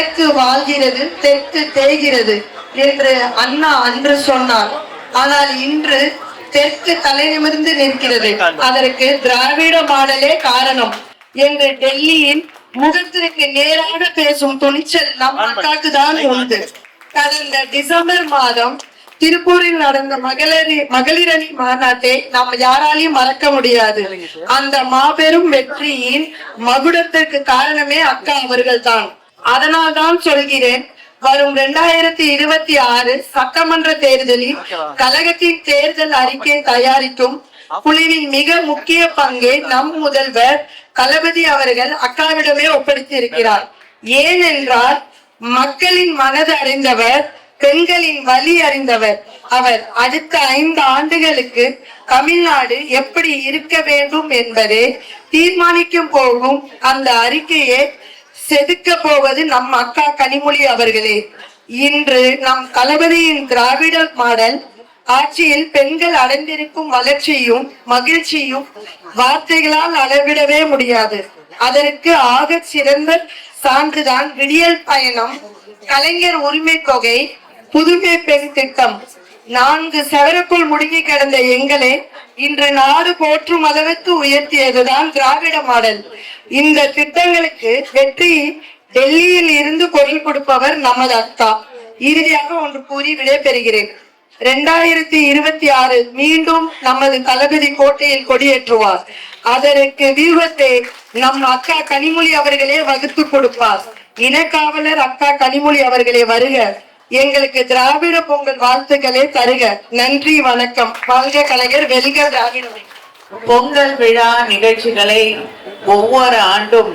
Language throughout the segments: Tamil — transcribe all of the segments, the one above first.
வடக்கு வாழ்கிறது தெற்கு தேய்கிறது என்று அண்ணா அன்று சொன்னார். ஆனால் இன்று தெற்கு தலை நிமிர்ந்து நிற்கிறது. அதற்கு திராவிட மாடலே காரணம் என்று டெல்லியின் முகத்திற்கு நேராக பேசும் துணிச்சல் நம் அக்காக்கு தான் உண்டு. கடந்த டிசம்பர் மாதம் திருப்பூரில் நடந்த மகளிர் மகளிரணி மாநாட்டை நாம் யாராலையும் மறக்க முடியாது. அந்த மாபெரும் வெற்றியின் மகுடத்திற்கு காரணமே அக்கா அவர்கள் தான் அதனால் தான் சொல்கிறேன் வரும் இரண்டாயிரத்தி இருபத்தி ஆறு சட்டமன்ற தேர்தலில் கழகத்தின் தேர்தல் அறிக்கை தயாரிக்கும் குழுவின் மிக முக்கிய பங்கை நம் முதல்வர் தளபதி அவர்கள் அக்காவிடமே ஒப்படைத்து இருக்கிறார் ஏனென்றால் மக்களின் மனது அறிந்தவர் பெண்களின் வலி அறிந்தவர். அவர் அடுத்த ஐந்து ஆண்டுகளுக்கு தமிழ்நாடு எப்படி இருக்க வேண்டும் என்பதை தீர்மானிக்கும் போகும் அந்த அறிக்கையை செதுக்க போவது நம் அக்கா கனிமொழி அவர்களே. இன்று நம் தளபதியின் திராவிட மாடல் ஆட்சியில் பெண்கள் அடைந்திருக்கும் வளர்ச்சியும் மகிழ்ச்சியும் வார்த்தைகளால் அளவிடவே முடியாது. அதற்கு ஆக சிறந்த சான்றுதான் விடியல் பயணம் கலைஞர் உரிமை தொகை புதுமை பெண் திட்டம். நான்கு செவருக்குள் முடுங்கி கிடந்த எங்களை இன்று நாடு போற்றும் அளவுக்கு உயர்த்தியதுதான் திராவிட மாடல். இந்த திட்டங்களுக்கு வெற்றி டெல்லியில் இருந்து குரல் கொடுப்பவர் நமது அத்தா இறுதியாக ஒன்று கூறி விடைபெறுகிறேன். இரண்டாயிரத்தி இருபத்தி ஆறு மீண்டும் நமது தளபதி கோட்டையில் கொடியேற்றுவார். அதற்கு வியூகத்தை நம் அக்கா கனிமொழி அவர்களே வகுத்து கொடுப்பார். இனக்காவலர் அக்கா கனிமொழி அவர்களே வருக. எங்களுக்கு திராவிட பொங்கல் வாழ்த்துக்களை தருக. நன்றி வணக்கம். வாழ்க கலைஞர் வெல்க திராவிட பொங்கல் விழா நிகழ்ச்சிகளை ஒவ்வொரு ஆண்டும்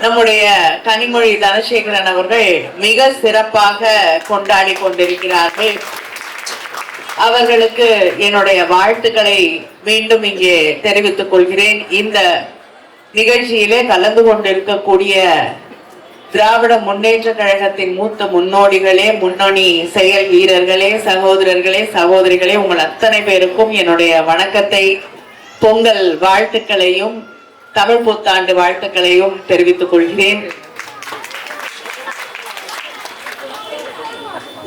நம்முடைய கனிமொழி தனசேகரன் அவர்கள் மிக சிறப்பாக கொண்டாடி கொண்டிருக்கிறார்கள். அவர்களுக்கு என்னுடைய வாழ்த்துக்களை மீண்டும் இங்கே தெரிவித்துக் கொள்கிறேன். இந்த நிகழ்ச்சியிலே கலந்து கொண்டிருக்கக்கூடிய திராவிட முன்னேற்ற கழகத்தின் மூத்த முன்னோடிகளே முன்னணி செயல் வீரர்களே சகோதரர்களே சகோதரிகளே உங்கள் அத்தனை பேருக்கும் என்னுடைய வணக்கத்தை பொங்கல் வாழ்த்துக்களையும் தமிழ் புத்தாண்டு வாழ்த்துக்களையும் தெரிவித்துக் கொள்கிறேன்.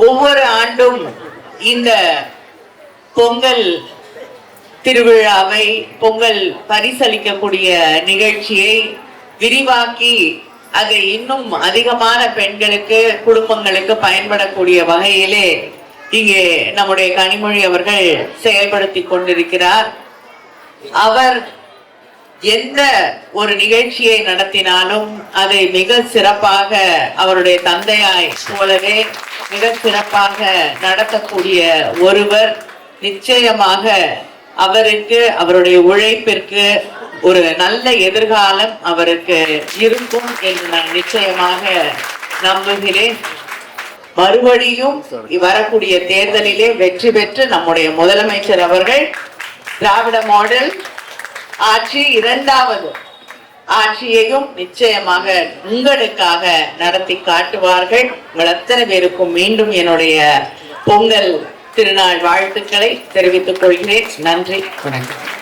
ஒவ்வொரு ஆண்டும் இந்த பொங்கல் திருவிழாவை பொங்கல் பரிசளிக்கக்கூடிய நிகழ்ச்சியை விரிவாக்கி அதை இன்னும் அதிகமான பெண்களுக்கு குடும்பங்களுக்கு பயன்படக்கூடிய வகையிலே இங்கே நம்முடைய கனிமொழி அவர்கள் செயல்படுத்தி கொண்டிருக்கிறார். அவர் எந்த ஒரு நிகழ்ச்சியை நடத்தினாலும் அதை மிக சிறப்பாக அவருடைய தந்தையாய் போலவே மிக சிறப்பாக நடத்தக்கூடிய ஒருவர். நிச்சயமாக அவருக்கு அவருடைய உழைப்பிற்கு ஒரு நல்ல எதிர்காலம் அவருக்கு இருக்கும் என்று நான் நிச்சயமாக நம்புகிறேன். மறுபடியும் வரக்கூடிய தேர்தலிலே வெற்றி பெற்று நம்முடைய முதலமைச்சர் அவர்கள் திராவிட மாடல் ஆட்சி இரண்டாவது ஆட்சியையும் நிச்சயமாக உங்களுக்காக நடத்தி காட்டுவார்கள். உங்கள் அத்தனை பேருக்கும் மீண்டும் என்னுடைய பொங்கல் திருநாள் வாழ்த்துக்களை தெரிவித்துக் கொள்கிறேன். நன்றி வணக்கம்.